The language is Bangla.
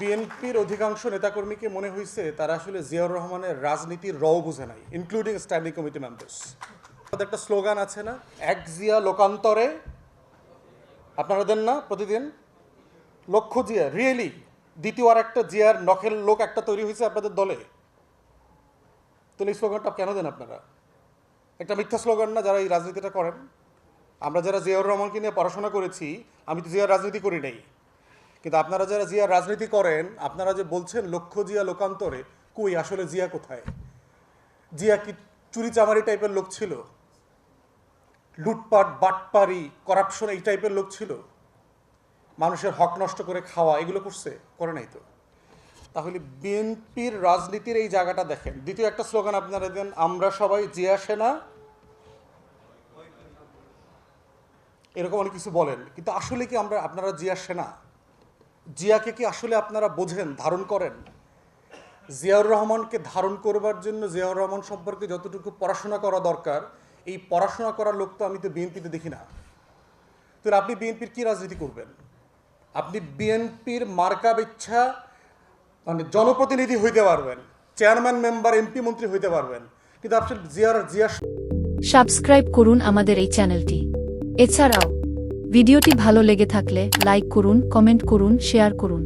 বিএনপির অধিকাংশ নেতাকর্মীকে মনে হয়েছে তারা আসলে জিয়াউর রহমানের রাজনীতির রও বুঝে নাই ইনক্লুডিং স্ট্যান্ডিং কমিটি মেম্বার্স আমাদের একটা স্লোগান আছে না, এক জিয়া লোকান্তরে, আপনারা দেন না প্রতিদিন? লক্ষ্য জিয়া রিয়েলি দ্বিতীয় আর একটা জিয়ার নখের লোক একটা তৈরি হয়েছে আপনাদের দলে? তাহলে এই স্লোগানটা কেন দেন আপনারা? একটা মিথ্যা স্লোগান না যারা এই রাজনীতিটা করেন? আমরা যারা জিয়াউর রহমানকে নিয়ে পড়াশোনা করেছি, আমি তো জিয়ার রাজনীতি করি নাই। কিন্তু আপনারা যারা জিয়ার রাজনীতি করেন, আপনারা যে বলছেন লক্ষ্য জিয়া লোকান্তরে, কই আসলে জিয়া কোথায়? জিয়া কি চুরি চামারি টাইপের লোক ছিল? লুটপাট, বাটপারি করাপশন এই টাইপের লোক ছিল? মানুষের হক নষ্ট করে খাওয়া, এগুলো করছে? করে নাই তো। তাহলে বিএনপির রাজনীতির এই জায়গাটা দেখেন। দ্বিতীয় একটা স্লোগান আপনারা দেন, আমরা সবাই জিয়া সেনা। এরকম অনেক কিছু বলেন। কিন্তু আসলে কি আমরা, আপনারা জিয়া সেনা? জিয়াকে কি আসলে আপনারা বোঝেন, ধারণ করেন? জিয়াউর রহমানকে ধারণ করবার জন্য জিয়াউর রহমান সম্পর্কে যতটুকু পড়াশোনা করা দরকার, এই পড়াশোনা করার লোক তো আমি তো বিএনপিতে দেখি না। তাহলে আপনি বিএনপির কি রাজনীতি করবেন? আপনি বিএনপির মার্কা ইচ্ছা মানে জনপ্রতিনিধি হইতে পারবেন, চেয়ারম্যান, মেম্বার, এমপি, মন্ত্রী হইতে পারবেন। কিন্তু আপনি জিয়ার জিয়া সাবস্ক্রাইব করুন আমাদের এই চ্যানেলটি। এছাড়াও ভিডিওটি ভালো লেগে থাকলে লাইক করুন কমেন্ট করুন শেয়ার করুন।